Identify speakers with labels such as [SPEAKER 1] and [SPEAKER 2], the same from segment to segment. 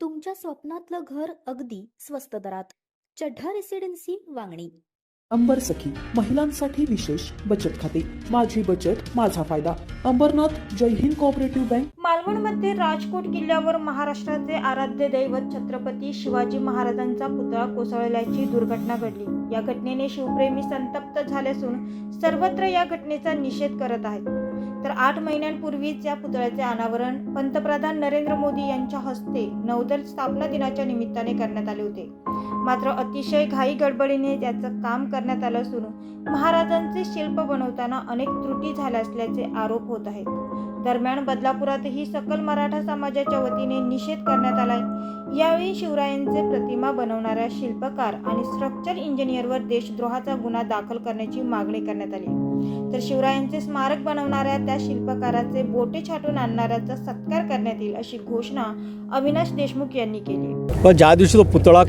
[SPEAKER 1] तुमच्या स्वप्नातलं घर अगदी स्वस्त दरात. चढ्ढा रेसिडेन्सी वांगणी.
[SPEAKER 2] अंबर सखी महिलांसाठी विशेष बचत खाते. माझी बचत माझा फायदा. अंबरनाथ जय हिंद कोऑपरेटिव्ह बँक
[SPEAKER 3] मालवणमध्ये राजकोट किल्ल्यावर महाराष्ट्राचे आराध्य दैवत छत्रपती शिवाजी महाराजांचा पुतळा कोसळल्याची दुर्घटना घडली. या घटनेने शिवप्रेमी संतप्त झाले असून सर्वत्र या घटनेचा निषेध करत आहेत. तर आठ महिन्यांपूर्वीच या पुतळ्याचे अनावरण पंतप्रधान नरेंद्र मोदी यांच्या हस्ते नौदल स्थापना दिनाच्या निमित्ताने करण्यात आले होते. मात्र अतिशय घाई गडबडीने त्याचं काम करण्यात आलं असून महाराजांचे शिल्प बनवताना अनेक त्रुटी झाल्या असल्याचे आरोप होत आहेत. दरम्यान बदलापुरातही सकल मराठा समाजाच्या वतीने निषेध करण्यात आलाय. यावेळी शिवरायांचे प्रतिमा बनवणाऱ्या शिल्पकार आणि स्ट्रक्चर इंजिनियरवर देशद्रोहाचा गुन्हा दाखल करण्याची मागणी करण्यात आली. तर शिवरायांचे स्मारक बनवणाऱ्या त्या शिल्पकाराचे बोटे छाटून आणणाऱ्याचा सत्कार करण्यात येईल अशी घोषणा अविनाश देशमुख यांनी केली.
[SPEAKER 4] पण ज्या दिवशी तो पुतळा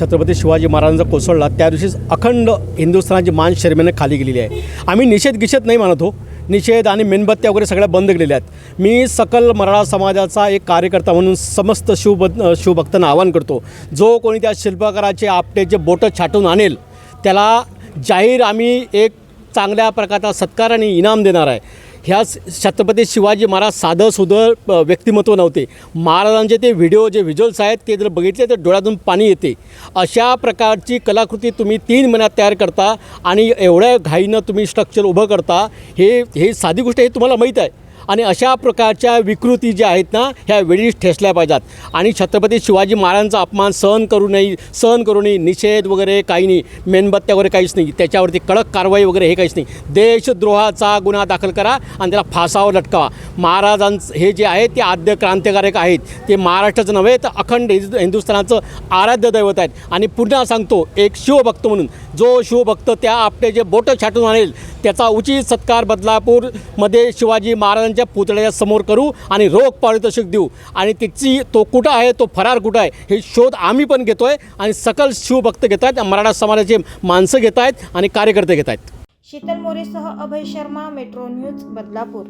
[SPEAKER 4] छत्रपती शिवाजी महाराजांचा कोसळला त्या दिवशीच अखंड हिंदुस्थानाची मान शर्मेने खाली गेलेली आहे. आम्ही निषेध गिषेध नाही मानत हो. निषेध आणि मेणबत्त्या वगैरे सगळ्या बंद केलेल्या आहेत. मी सकल मराठा समाजाचा एक कार्यकर्ता म्हणून समस्त शिवब शिवभक्तांना आवाहन करतो जो कोणी त्या शिल्पकाराचे आपटेचे बोटं छाटून आणेल त्याला जाहीर आम्ही एक चांगल्या प्रकारचा सत्कार आणि इनाम देणार आहे. ह्या छत्रपती शिवाजी महाराज साधं सुधं व्यक्तिमत्व नव्हते. महाराजांचे ते व्हिडिओ जे व्हिज्युअल्स आहेत ते जर बघितले तर डोळ्यातून पाणी येते. अशा प्रकारची कलाकृती तुम्ही तीन महिन्यात तयार करता आणि एवढ्या घाईनं तुम्ही स्ट्रक्चर उभं करता हे हे साधी गोष्ट हे तुम्हाला माहीत आहे. आणि अशा प्रकारच्या विकृती ज्या आहेत ना ह्या वेळीच ठेसल्या पाहिजेत. आणि छत्रपती शिवाजी महाराजांचा अपमान सहन करू नये सहन करू नये निषेध वगैरे काही नाही मेणबत्त्या वगैरे काहीच नाही त्याच्यावरती कडक कारवाई वगैरे हे काहीच नाही. देशद्रोहाचा गुन्हा दाखल करा आणि त्याला फासावर लटकावा. महाराजांचं हे जे आहे ते आद्य क्रांतिकारक आहेत. ते महाराष्ट्राचं नव्हे तर अखंड हिंदु हिंदुस्थानाचं आराध्य दैवत आहेत. आणि पुन्हा सांगतो एक शिवभक्त म्हणून जो शिवभक्त त्या आपले जे बोटं छाटून आणेल त्याचा उचित सत्कार बदलापूरमध्ये शिवाजी महाराजांच्या पुतळ्याच्या समोर करू आणि रोख पारितोषिक देऊ. आणि त्याची तो कुठं आहे तो फरार कुठं आहे हे शोध आम्ही पण घेतो आहे आणि सकल शिवभक्त घेत आहेत मराठा समाजाचे माणसं घेत आहेत आणि कार्यकर्ते घेत आहेत.
[SPEAKER 3] शीतल मोरेसह अभय शर्मा मेट्रो न्यूज बदलापूर.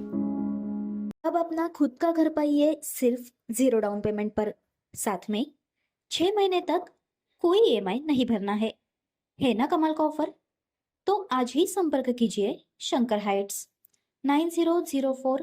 [SPEAKER 1] अब अपना खुद का घर पाइए सिर्फ जीरो डाउन पेमेंट पर। साथ में छह महीने तक कोई ईएमआई नहीं भरना है। है ना कमाल का ऑफर तो आज ही संपर्क कीजिए Shankar heights. Nine zero zero four